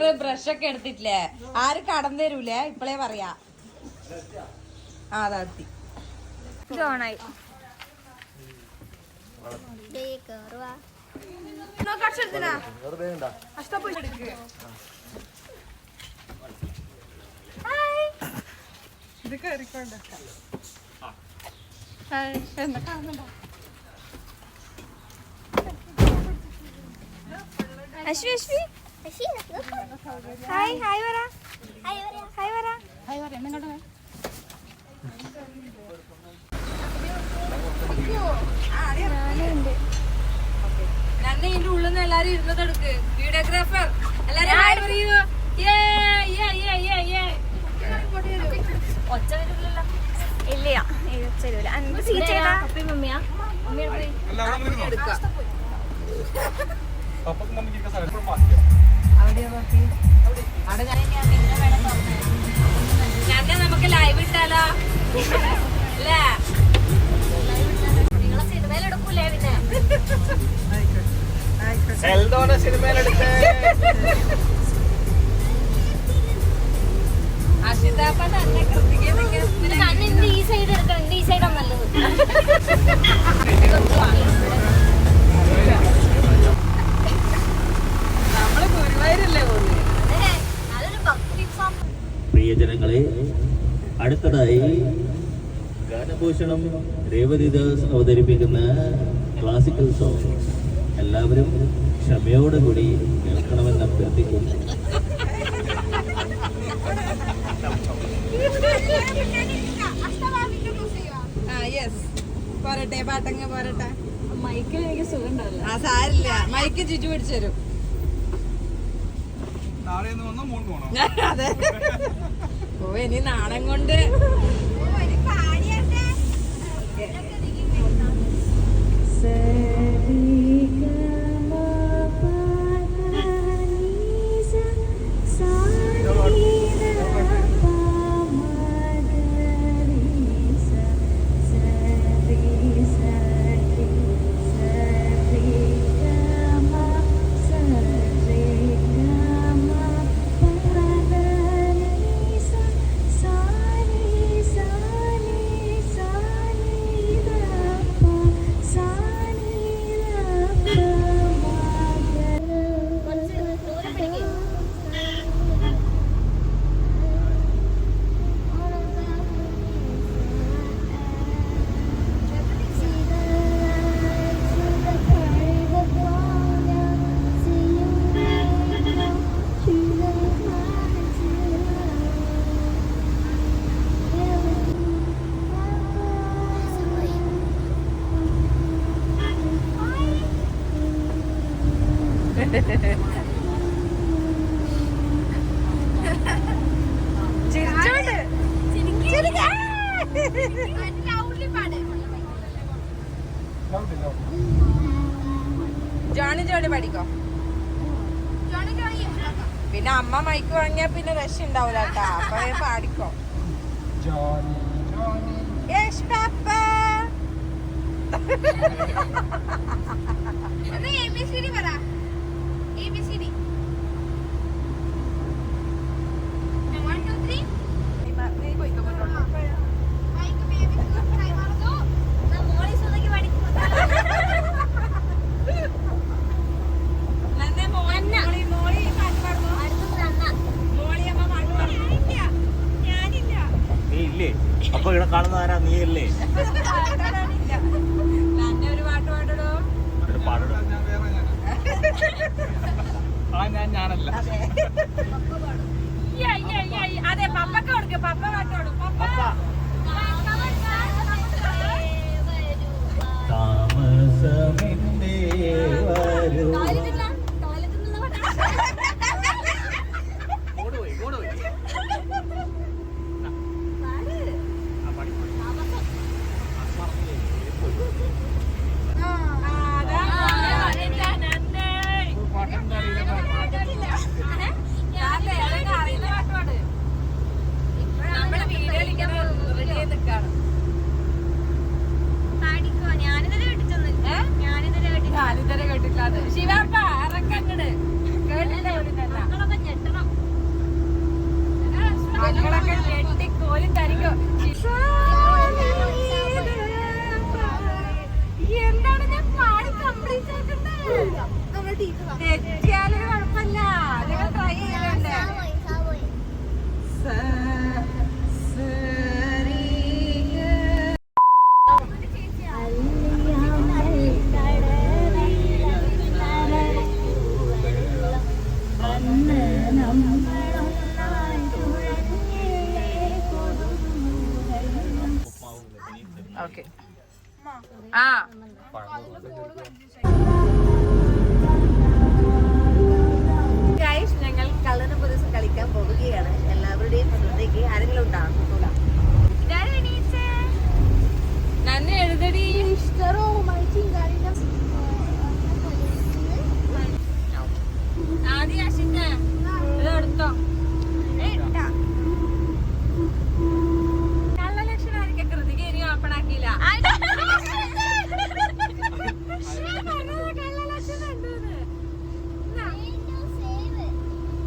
Sharpener brush ഒക്കെ എടുത്തിട്ടില്ലേ? ആരും കടന്നു തരൂലേ? ഇപ്പളേ പറയാ. ആ അതാത്തി ഇത് അശ്വി അശ്വി. ഹായ് ഹായ് പറ ഹായ് പറ ഞാനുണ്ട് നന്നെ ഇതിന്റെ ഉള്ളിൽ നിന്ന് എല്ലാരും ഇരുന്നത് എടുക്ക്. വീഡിയോഗ്രാഫർ എല്ലാരും ഹായ് പറയൂ. യേ, യേ, യേ, യേ, യേ. ഒച്ച വരില്ലല്ലോ. ഇല്ല ഇത് തരൂല അനക്ക് സീറ്റ് ഏതാ? എടുക്കാം. എൽദോന സിനിമയിലെടുത്ത്. ഈ സൈഡ് എടുക്കണം. ഈ സൈഡാണ് നല്ലത്. പ്രിയജനങ്ങളെ അടുത്തതായി ഗാനഭൂഷണം രേവതിദാസ് അവതരിപ്പിക്കുന്ന ക്ലാസിക്കൽ സോങ് എല്ലാവരും ക്ഷമയോടുകൂടി കേൾക്കണമെന്ന് അഭ്യർത്ഥിക്കുന്നു. ആ യെസ് പോരട്ടെ പാട്ടങ്ങ പോരട്ടെ. മൈക്കിൽ എനിക്ക് സുഖം ഉണ്ടാവില്ല ആ സാരില്ല. മൈക്ക് ചുറ്റു പിടിച്ചു തരും. അതെ. ഓ ഇനി നാണം കൊണ്ട്. പിന്നെ അമ്മ മൈക്ക് വാങ്ങിയാ പിന്നെ രക്ഷ ഉണ്ടാവൂല അപ്പൊ പാടിക്കോ. യേശ് പാപ്പ. നീ പോയിക്കോ അപ്പൊ ഇവിടെ കാണുന്ന ആരാ? നീ അല്ലേ ആ ഞാൻ ഞാനല്ല. അതെ പപ്പക്ക് കൊടുക്ക് പപ്പ എന്താണ് ഞാൻ പാടി കംപ്ലീറ്റ് ആക്കുന്നത് തെറ്റിയാലും കുഴപ്പമില്ല നിങ്ങൾ ട്രൈ ചെയ്യലുണ്ട് അന്ന് നമ്മൾ ആ. ഞങ്ങൾ കളറിന് പുതുസം കളിക്കാൻ പോവുകയാണ്. എല്ലാവരുടെയും ശ്രദ്ധയ്ക്ക് ആരെങ്കിലും ഉണ്ടാകും നന്ദി എഴുതടി. ആദ്യം അശിന്റെ എടുത്തോ.